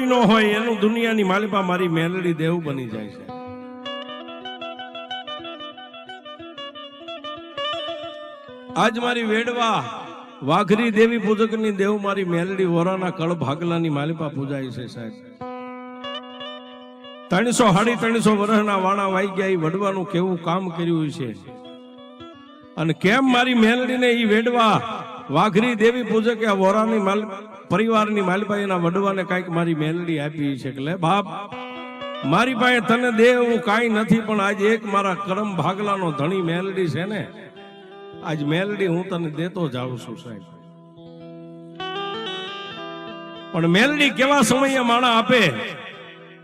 કોઈ ન હોય, એનું દુનિયાની માલિપા મારી મેલડી દેવું બની જાય છે. આજ મારી વેડવા, વાઘરી દેવી પૂજકની દેવ મારી મેલડી વોરાના કળ ભાગલાની માલિપા પૂજાય છે, સાહેબ. ત્રણસો સાડી ત્રણસો વર્ષના વાણા વાઈ ગયા, ઈ વડવાનું કેવું કામ કર્યું છે? અને કેમ મારી મેલડીને એ વેડવા, વાઘરી દેવી પૂજકે વોરાની માલ પરિવારની માલપાઈ વડવાને કાંઈક મારી મેલડી આપી છે એટલે, બાપ, મારી પાસે તને દે, હું કાંઈ નથી, પણ આજ એક મારા કરમ ભાગલાનો ધણી મેલડી છે ને, આજ મેલડી હું તને દેતો જાઉં છું સાહેબ. પણ મેલડી કેવા સમયે માણા આપે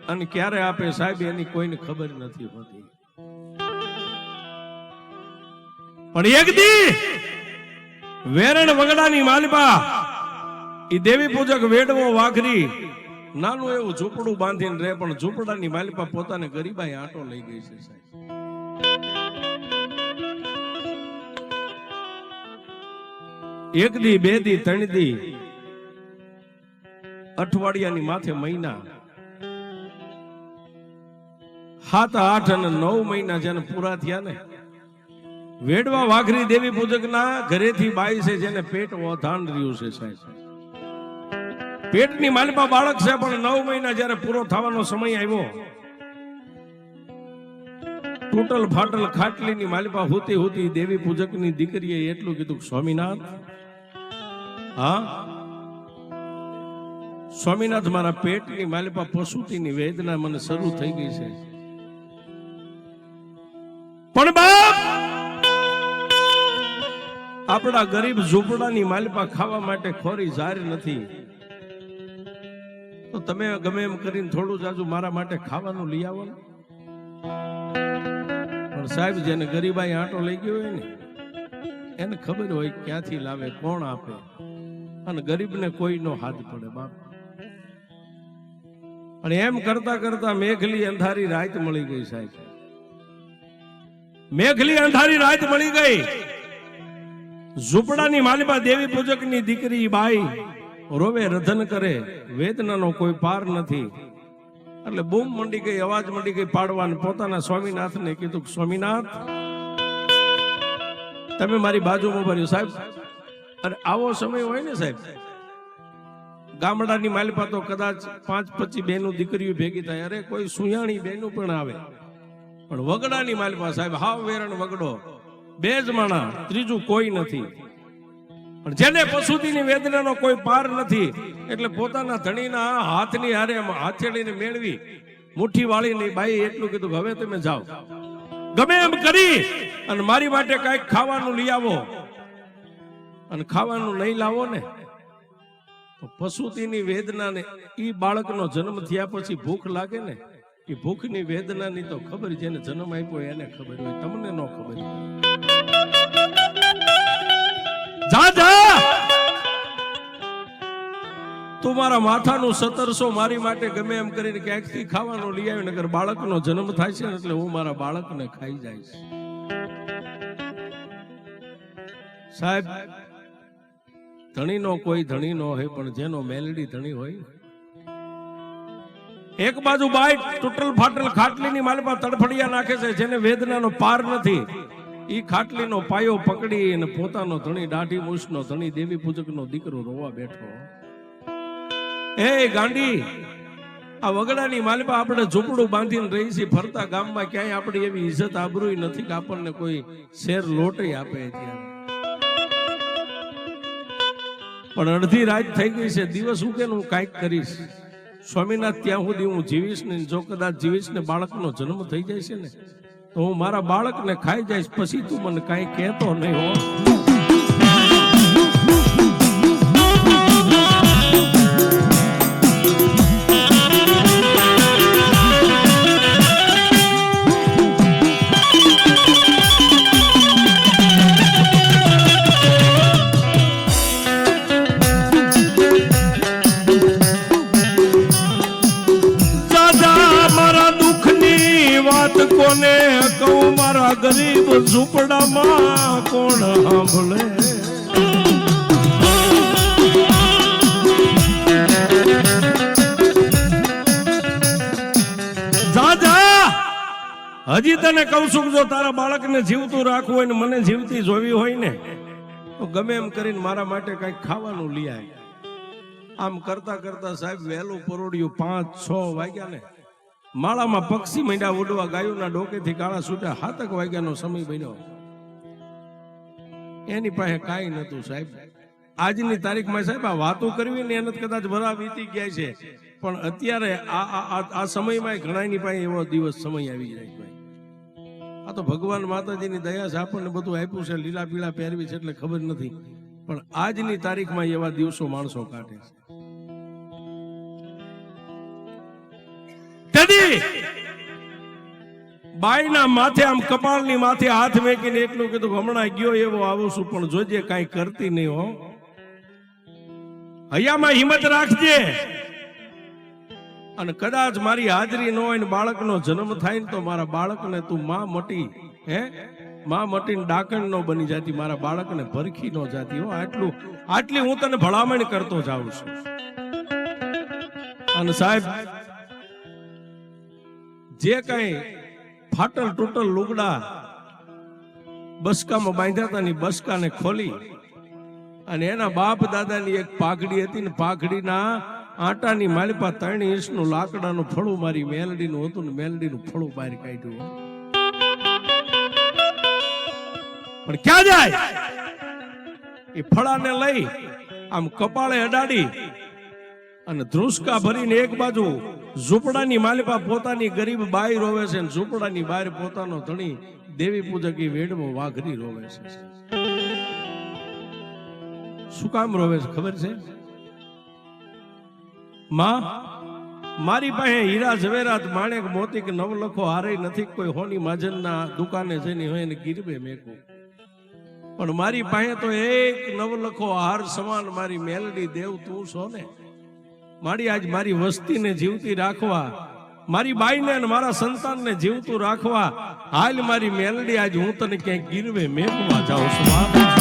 અને ક્યારે આપે સાહેબ, એની કોઈને ખબર નથી હોતી. પણ એક દી વેરણ વગડાની માલિપા ઈ દેવી પૂજક વેડવો વાઘરી. નાનું એવું ઝૂંપડું બાંધીને રહે, પણ ઝૂંપડાની માલિકા પોતાને ગરીબાઈ આટો લઈ ગઈ છે સાહેબ. એક દી, બે દી, ત્રણ દી, અઠવાડિયાની માથે મહિના. સાત, આઠ અને નવ મહિના જેને પૂરા થયા ને, વેડવા વાઘરી દેવી પૂજકના ઘરેથી બાઈ છે, જેને પેટ વધાન રહ્યું છે સાહેબ. પેટની માલિપા બાળક છે, પણ નવ મહિના જ્યારે પૂરો થવાનો સમય આવ્યો તૂટલ ફાટલ ખાટલીની માલિપા હોતી હોતી દેવી પૂજકની દીકરીએ એટલું કીધું સ્વામિનાથ, હા? સ્વામિનાથ, મારા પેટની માલિપા પશુતીની વેદના મને શરૂ થઈ ગઈ છે. પણ બાપ, આપણા ગરીબ ઝૂંપડાની માલિપા ખાવા માટે ખોરી જારી નથી. તમે ગમે એમ કરીને થોડું જાજુ મારા માટે ખાવાનું લઈ આવો પણ સાહેબ, જેને ગરીબાઈ આંટો લઈ ગયો હોય ને, એને ખબર હોય ક્યાંથી લાવે, કોણ આપે. અને ગરીબને કોઈનો હાથ પડે, બાપ. અને એમ કરતા કરતા મેઘલી અંધારી રાત મળી ગઈ સાહેબ. મેઘલી અંધારી રાત મળી ગઈ. ઝૂંપડાની માલિબા દેવી પૂજકની દીકરી બાઈ રોવે રધન કરે, વેદનાનો કોઈ પાર નથી. એટલે બૂમ મંડી ગઈ, અવાજ મંડી ગઈ પાડવા પોતાના સ્વામીનાથને કીધું સ્વામીનાથ, તમે મારી બાજુમાં ભર્યું સાહેબ. અને આવો સમય હોય ને, સાહેબ. ગામડાની માલિપા તો કદાચ પાંચ પચી બેનું દીકરીઓ ભેગી થાય. અરે, કોઈ સુયાણી બેનું પણ આવે. પણ વગડાની માલિપા, સાહેબ, હાવ વેરણ વગડો. બે જ માણા, ત્રીજું કોઈ નથી. પણ જેને પશુતીની વેદનાનો કોઈ પાર નથી, એટલે પોતાના ધણીના હાથની હારે હાથેળીને મેળવી મુઠ્ઠી વાળીની બાઈ એટલું કીધું, હવે તમે જાઓ. ગમે એમ કરી, અને મારી માટે કાંઈક ખાવાનું લઈ આવો. અને ખાવાનું નહીં લાવો ને. તો પશુતિની વેદનાને એ બાળકનો જન્મ થયા પછી ભૂખ લાગે ને એ ભૂખની વેદનાની તો ખબર જેને જન્મ આપ્યો એને ખબર હોય, તમને ન ખબર. હોય જા જા તું માથાનું સતરસો મારી માટે ગમે એમ કરીને ક્યાંકથી ખાવાનો લઈ આવ્યો નગર બાળકનો જન્મ થાય છે એટલે હું મારા બાળકને ખાઈ જઈશ સાહેબ, ધણીનો કોઈ ધણી નો હોય, પણ જેનો મેલડી ધણી હોય. એક બાજુ બાઈટ તૂટલ ફાટલ ખાટલીની માલપા તડફડિયા નાખે છે, જેને વેદનાનો પાર નથી. ઈ ખાટલીનો પાયો પકડી અને પોતાનો ધણી દાઢી મૂછનો ધણી દેવી પૂજકનો દીકરો રોવા બેઠો. એ ગાંડી, આ વગડાની માલપા આપણે ઝૂંપડું બાંધીને રહી છીએ, ફરતા ગામમાં ક્યાંય આપણી એવી ઇજ્જત આબરૂઈ નથી કે આપણને કોઈ શેર લોટે આપે ત્યાં. પણ અડધી રાત થઈ ગઈ છે, દિવસ ઉગે હું કાંઈક કરીશ? સ્વામિનાથ, ત્યાં સુધી હું જીવીશ ને જો કદાચ જીવીશ ને બાળકનો જન્મ થઈ જાય છે ને તો હું મારા બાળકને ખાઈ જઈશ પછી તું મને કાંઈ કહેતો નહીં હો. હજી તને કહું છું જો તારા બાળકને જીવતું રાખવું હોય ને મને જીવતી જોવી હોય ને, તો ગમે એમ કરીને મારા માટે કંઈક ખાવાનું લઈ આવે આમ કરતા કરતા સાહેબ વહેલું પરોડિયું પાંચ, છ વાગ્યા ને, માળામાં પક્ષી મંડ્યા ઉડવા ગાયોના ડોકેથી કાળા છૂટ્યા હાતક વાગ્યાનો સમય બન્યો. એની પાસે કાંઈ નતું સાહેબ. આજની તારીખમાં સાહેબ આ વાતો કરવી ને એને કદાચ ભરા વીતી ગયા છે. પણ અત્યારે આ આ- સમયમાં ઘણાની પાસે એવો દિવસ સમય આવી જાય ભાઈ તો ભગવાન માતાજીની દયા છે, આપણને બધું આપ્યું છે, લીલા પીળા પહેરવી છે એટલે ખબર નથી. પણ આજની તારીખમાં એવા દિવસો માણસો કાઢે છે. બાઈના માથે આમ કપાળની માથે હાથ મેકીને એટલું કીધું હમણાં ગયો એવો આવું છું, પણ જોજે કાંઈ કરતી નહીં હો. હૈયામાં હિંમત રાખજે. અને કદાચ મારી હાજરી ન હોય ને બાળકનો જન્મ થાય ને તો મારા બાળકને તું માં મટી, હે? માં મટીને ડાકણ ન બની જાતી, મારા બાળકને ભરખી ન જાતી. હો, આટલું, આટલી હું તને ભલામણ કરતો જાઉં છું. અને સાહેબ, જે કઈ ફાટલ તૂટલ લુગડા બસકામાં બાંધ્યા હતા ની બસકાને ખોલી. અને એના બાપ દાદાની એક પાઘડી હતી ને પાઘડીના આટાની માલિપા ત્રણ ઇંચનું લાકડાનું ફળું મારી મેલડીનું હતું ને મેલડીનું ફળું બહાર કાઢ્યું. પણ ક્યાં જાય? એ ફળાને લઈ આમ કપાળે અડાડી અને ધ્રુસકા ભરીને એક બાજુ ઝૂંપડાની માલિપા પોતાની ગરીબ બાઈ રોવે છે અને ઝૂંપડાની બહાર પોતાનો ધણી દેવી પૂજકી વેડમાં વાઘરી રોવે છે. શું કામ રોવે છે? ખબર છે? માં, મારી પાસે હીરા ઝવેરાત માણેક મોતી કે નવલખો હારે નથી, કોઈ હોની માજનના દુકાને જઈને હોય એને ગીરવે મેકું. પણ મારી પાસે તો એક નવલખો હાર સમાન મારી મેલડી દેવ તું છો ને? મારી આજ મારી વસ્તીને જીવતી રાખવા, મારી બાઈને અને મારા સંતાનને જીવતું રાખવા, હાલ મારી મેલડી આજ હું તને ક્યાંક ગીરવે મેકવા જાઉં છું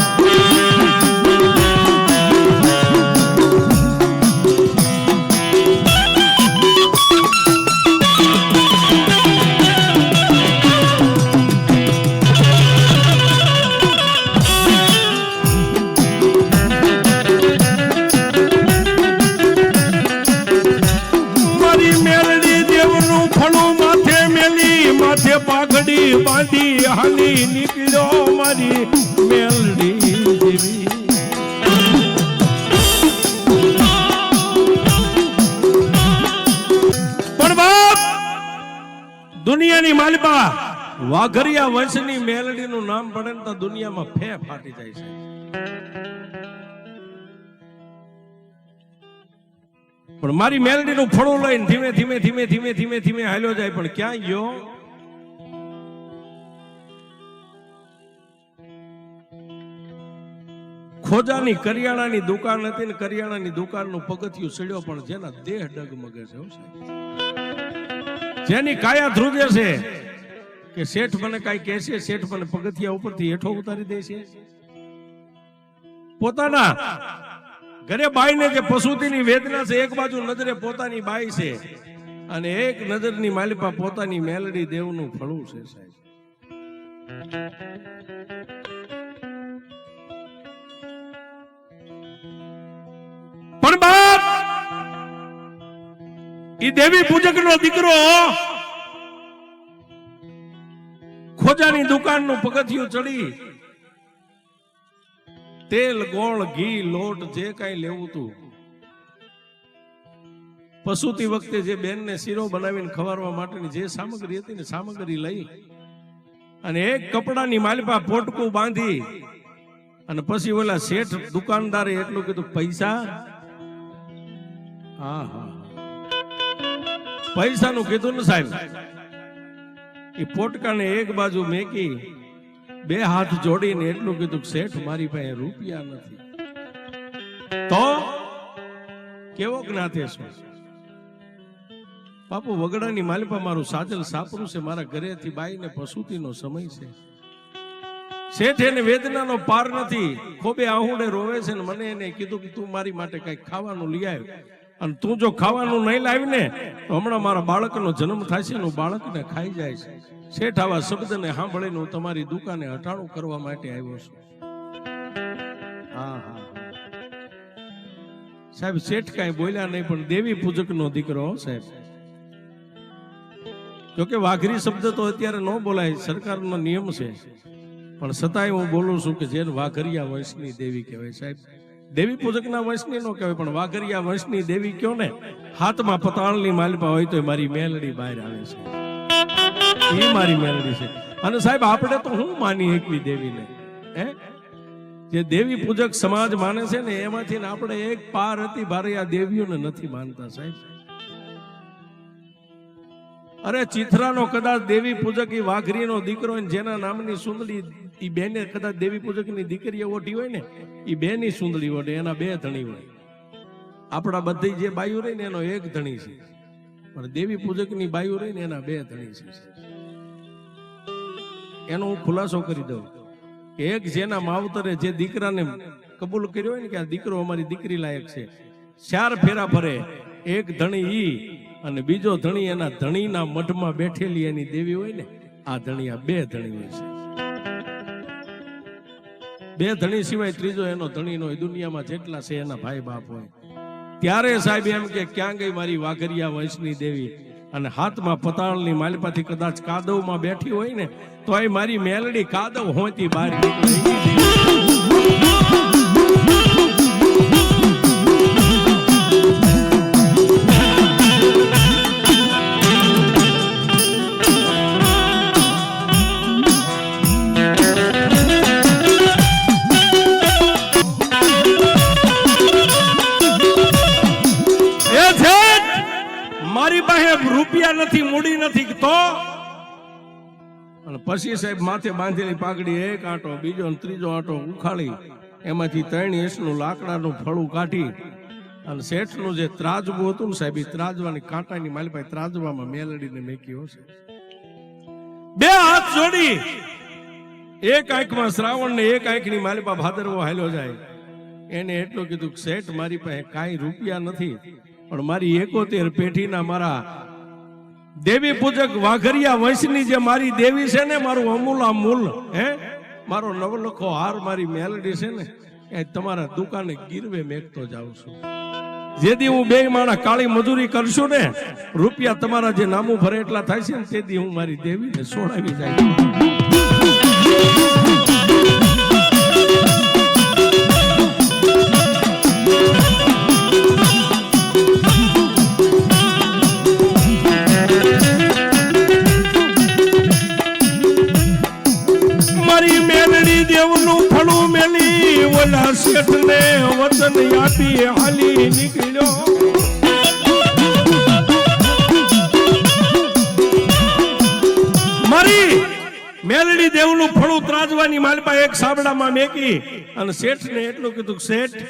વાઘરિયા વંશની મેલડીનું નામ પડે ને તો દુનિયામાં ફે ફાટી જાય છે. પણ મારી મેલડીનું ફળું લઈને ધીમે ધીમે ધીમે ધીમે ધીમે ધીમે હાલ્યો જાય, પણ ક્યાં ગયો? ખોજાની કરિયાણાની દુકાન હતી ને કરિયાણાની દુકાનનું પગથિયું સડ્યો, પણ જેના દેહ ડગમગે છે જેની કાયા ધ્રુજે છે કે શેઠ મને કાંઈ કહેશે શેઠ મને પગથિયા ઉપરથી હેઠો ઉતારી દેશે પોતાના ઘરે બાઈને જે પશુતીની વેદના છે, એક બાજુ નજરે પોતાની બાઈ છે અને એક નજરની માલિપા પોતાની મેલડી દેવનું ફળું છે, સાહેબ. પણ બાપ, ઈ દેવી પૂજક નો દીકરો ખોજાની દુકાનનું પગથિયું ચડી. તેલ, ગોળ, ઘી, લોટ, જે કઈ લેવું તું. પશુતી વખતે જે બેનને શીરો બનાવીને ખવારવા માટેની જે સામગ્રી હતી ને સામગ્રી લઈ અને એક કપડાની માલિપા પોટકું બાંધી અને પછી ઓલા શેઠ દુકાનદારે એટલું કીધું, પૈસા? હા હા. પૈસાનું કીધું ને સાહેબ એ પોટકાને એક બાજુ મેકી, બે હાથ જોડીને એટલું કીધું શેઠ, મારી પાસે રૂપિયા નથી. તો કેવો જ્ઞાતે બાપુ, વગડાની માલિપા મારું સાજલ સાપરું છે, મારા ઘરેથી બાઈને પશુતીનો સમય છે. શેઠ, એને વેદનાનો પાર નથી, ખોબે આહુડે રોવે છે ને મને એને કીધું કે, તું મારી માટે કઈ ખાવાનું લઈ આવ. અને તું જો ખાવાનું નહીં લાવી ને તો હમણાં મારા બાળકનો જન્મ થાય છે ને બાળકને ખાઈ જાય છે. શેઠ આવા શબ્દને સાંભળીને હું તમારી દુકાને હટાણું કરવા માટે આવ્યો છું. હા હા. સાહેબ શેઠ કાંઈ બોલ્યા નહીં પણ દેવી પૂજકનો દીકરો હો સાહેબ. જોકે વાઘરી શબ્દ તો અત્યારે ન બોલાય સરકારનો નિયમ છે. પણ છતાંય હું બોલું છું કે જેને વાઘરિયા વંશની દેવી કહેવાય સાહેબ. દેવી પૂજકના વંશની નો કહેવાય, પણ વાઘરિયા વંશની દેવી કયો ને? હાથમાં પતાળની માલિપા હોય તો મારી મેલડી બહાર આવે છે. એ મારી મેલડી છે. અને સાહેબ, આપણે તો હું માની એકવી દેવીને? હે? જે દેવી પૂજક સમાજ માને છે ને, એમાંથી આપણે એક પાર હતી ભારે આ દેવીઓને નથી માનતા સાહેબ. અરે ચિથરાનો કદાચ દેવી પૂજક ઈ વાઘરીનો દીકરો ને જેના નામની સુંદલી એ બે બેને કદાચ દેવી પૂજકની દીકરી ઓઢી હોય ને એ બેની સુંદરી ઓઢે, એના બે ધણી હોય. આપણા બધી જે બાયુ રહી ને એનો એક ધણી છે. પણ દેવી પૂજકની બાયુ રહી ને એના બે ધણી છે. એનો હું ખુલાસો કરી દઉં એક જેના માવતરે જે દીકરાને કબૂલ કર્યો હોય ને કે આ દીકરો અમારી દીકરી લાયક છે, ચાર ફેરા ફરે, એક ધણી ઈ અને બીજો ધણી એના ધણીના મઠમાં બેઠેલી એની દેવી હોય ને, આ ધણી આ બે ધણી હોય છે. બે ધણી સિવાય ત્રીજો એનો ધણી નો દુનિયામાં જેટલા છે એના ભાઈ બાપ હોય. ત્યારે સાહેબ એમ કે ક્યાં ગઈ મારી વાઘરિયા વંશની દેવી? અને હાથમાં પતાળની માલિપાથી કદાચ કાદવમાં બેઠી હોય ને, તો એ મારી મેલડી કાદવ હોતી બહાર નીકળે નથી મૂડી નથી તો? અને પછી સાહેબ માથે બાંધેલી પાઘડી એક આંટો બીજો ત્રીજો આંટો ઉખાડી એમાંથી ત્રણ ઇંચનું લાકડાનું ફળું કાઢી અને શેઠનું જે ત્રાજવું હતું ને સાહેબ એ ત્રાજવાની કાંટાની માલી પાસે ત્રાજવામાં મેલડીને મેક્યો છે બે હાથ જોડી. એક આંખમાં શ્રાવણ ને એક આંખની માલિપા ભાદરવો હાલ્યો જાય. એને એટલું કીધું કે શેઠ મારી પાસે કાંઈ રૂપિયા નથી પણ મારી એકોતેર પેઢીના મારા દેવી પૂજક વાઘરિયા વંશની જે મારી દેવી છે ને, મારું અમૂલ અમૂલ હે? મારો નવલખો હાર, મારી મેલડી છે ને, એ તમારા દુકાને ગીરવે મેકતો જાઉં છું. જેથી હું બે માણા કાળી મજૂરી કરશું ને, રૂપિયા તમારા જે નામું ભરે એટલા થાય છે ને તેથી હું મારી દેવીને સોડાવી જાય. શેઠને વતન આપી હાલી નીકળ્યો. મારી મેલડી દેવનું ફળું ત્રાજવાની માલપા એક સાબડામાં મેકી અને શેઠને એટલું કીધું શેઠ,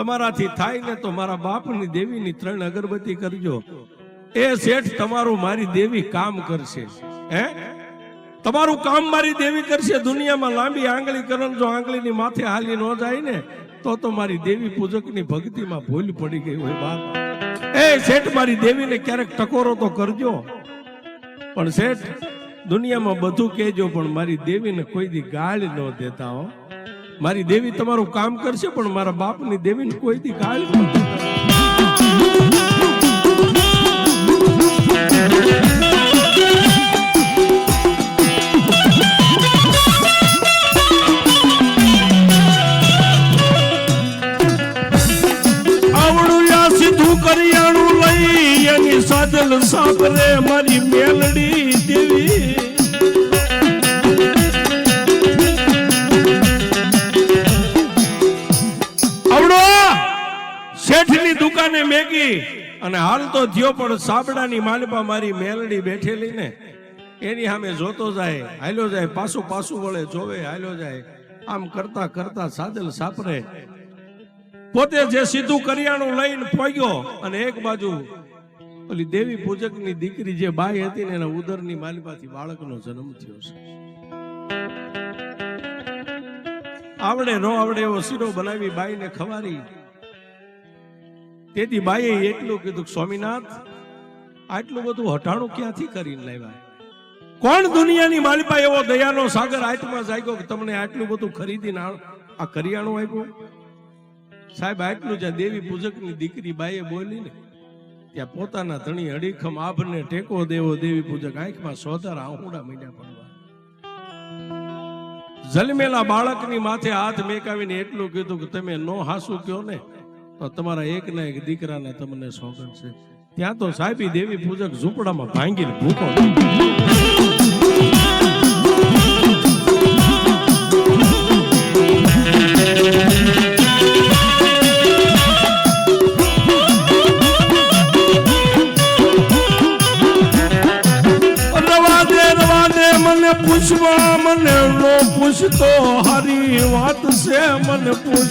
તમારાથી થાય ને તો મારા બાપની દેવીની ત્રણ અગરબત્તી કરજો. એ શેઠ તમારું મારી દેવી કામ કરશે. હે? તમારું કામ મારી દેવી કરશે. દુનિયામાં લાંબી આંગળી કરો જો આંગળીની માથે હાલી ન જાય ને, તો તો મારી દેવી પૂજકની ભક્તિમાં ભૂલ પડી ગઈ હોય બાપ. એ શેઠ, મારી દેવીને ક્યારેક ટકોરો તો કરજો. પણ શેઠ, દુનિયામાં બધું કહેજો, પણ મારી દેવીને કોઈ દી ગાળ ન દેતા હો. મારી દેવી તમારું કામ કરશે, પણ મારા બાપની દેવીને કોઈ દી ગાળ ન દેતા. સાબરે મારી મેલડી દેવી. દુકાને મેગી. અને હાલ તો થયો પણ સાબડાની માલપા મારી મેલડી બેઠેલી ને. એની સામે જોતો જાય, હાલ્યો જાય, પાછું પાછું વળે, જોવે, હાલ્યો જાય. આમ કરતા કરતા સાદલ સાપરે પોતે જે સીધું કરિયાણું લઈને પોગ્યો અને એક બાજુ ઓલી દેવી પૂજકની દીકરી જે બાઈ હતી ને એના ઉદરની માલિપાથી બાળકનો જન્મ થયો છે. આવડે નો આવડે એવો શીરો બનાવી બાઈને ખવારી. તેથી બાઈએ એટલું કીધું સ્વામિનાથ, આટલું બધું હટાણું ક્યાંથી કરીને લાવ્યા? કોણ દુનિયાની માલિપા એવો દયાનો સાગર આટમાં જાગ્યો કે તમને આટલું બધું ખરીદીને આ કરિયાણું આપ્યું? સાહેબ, આટલું જ્યાં દેવી પૂજકની દીકરી બાઈએ બોલી ને ત્યાં પોતાના ધણી અડીખમ આભને ટેકો દેવો દેવી પૂજક આંખમાં સોધાર આહુડા મીડ્યા પડવા જન્મેલા બાળકની માથે હાથ મેકાવીને એટલું કીધું કે તમે નો હાસુ કયો ને, તો તમારા એક ના એક દીકરાને તમને સોગંદ છે. ત્યાં તો સાહેબી દેવી પૂજક ઝૂંપડામાં ભાંગીને ભૂકો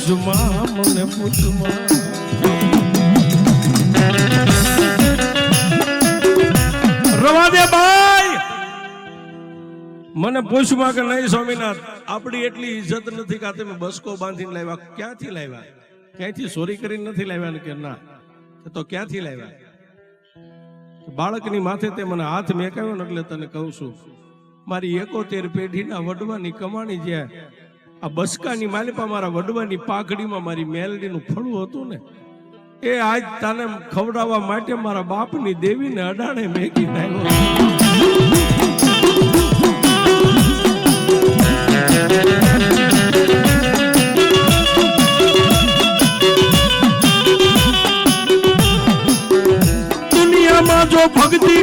પૂછમાં, મને પૂછમાં. મને પૂછમાં કે નહીં, સ્વામિનાથ? આપણી એટલી ઇજ્જત નથી કે તમે બસકો બાંધીને લાવ્યા. ક્યાંથી લાવ્યા? ક્યાંથી ચોરી કરીને નથી લાવ્યા કે ના? તો ક્યાંથી લાવ્યા? બાળકની માથે તે મને હાથ મેકાવ્યો ને એટલે તને કહું છું, મારી એકોતેર પેઢીના વડવાની કમાણી જ્યાં આ બસકાની માલિપા મારા વડવાની પાઘડીમાં મારી મેલડીનું ફળું હતું ને, એ આજ તને ખવડાવવા માટે મારા બાપની દેવીને અડાણે મેકી નાખ્યો. દુનિયામાં જો ભક્તિ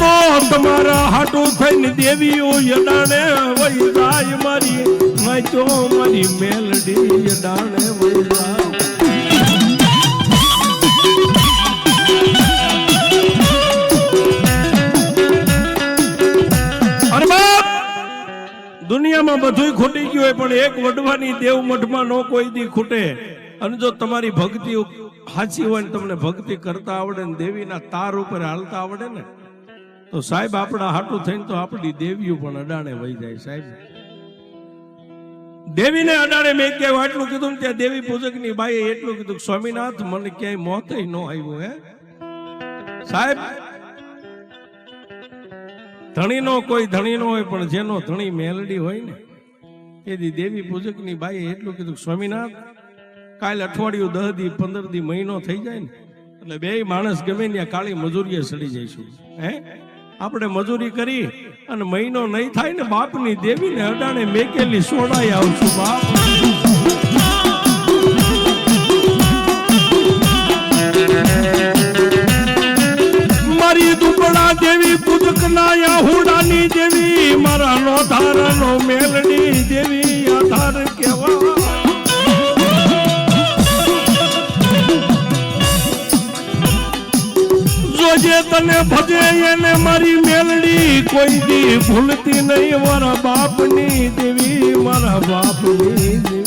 તો તમારા હાટું થઈને દેવીઓ યડાણે વહી જાય મારી. વાંચો મારી મેલડી યડાણે વહી જાય. દુનિયામાં બધુંય ખૂટી ગયું હોય પણ એક વડવાની દેવ મઠમાં નો કોઈ દી ખૂટે. અને જો તમારી ભક્તિ સાચી હોય ને તમને ભક્તિ કરતા આવડે ને દેવીના તાર ઉપર હાલતા આવડે ને તો સાહેબ, આપણા હાટું થઈને તો આપણી દેવીઓ પણ અડાણે વહી જાય સાહેબ. દેવીને અડાણે મેં ક્યાંય આટલું કીધું ને ત્યાં દેવી પૂજકની બાઈએ એટલું કીધું સ્વામિનાથ, મને ક્યાંય મોત ન આવ્યું, હે? સાહેબ, ધણીનો કોઈ ધણીનો હોય, પણ જેનો ધણી મેલડી હોય ને, એથી દેવી પૂજકની બાઈએ એટલું કીધું સ્વામિનાથ, કાલ અઠવાડિયું દહ દી, પંદર દી મહિનો થઈ જાય ને, એટલે બે માણસ ગમે ત્યાં કાળી મજૂરીએ સડી જઈશું, હે? આપણે મજૂરી કરી અને મહિનો નહીં થાય ને બાપની દેવીને અડાણે મેકેલી સોડાઈ આવશું બાપ. મારી દુબળા દેવી યાહુડાની દેવી, મારા નો ધારનો મેલડી તને ભજે એને મારી મેલડી. કોઈ દી ભૂલતી નહીં મારા બાપની દેવી મારા બાપની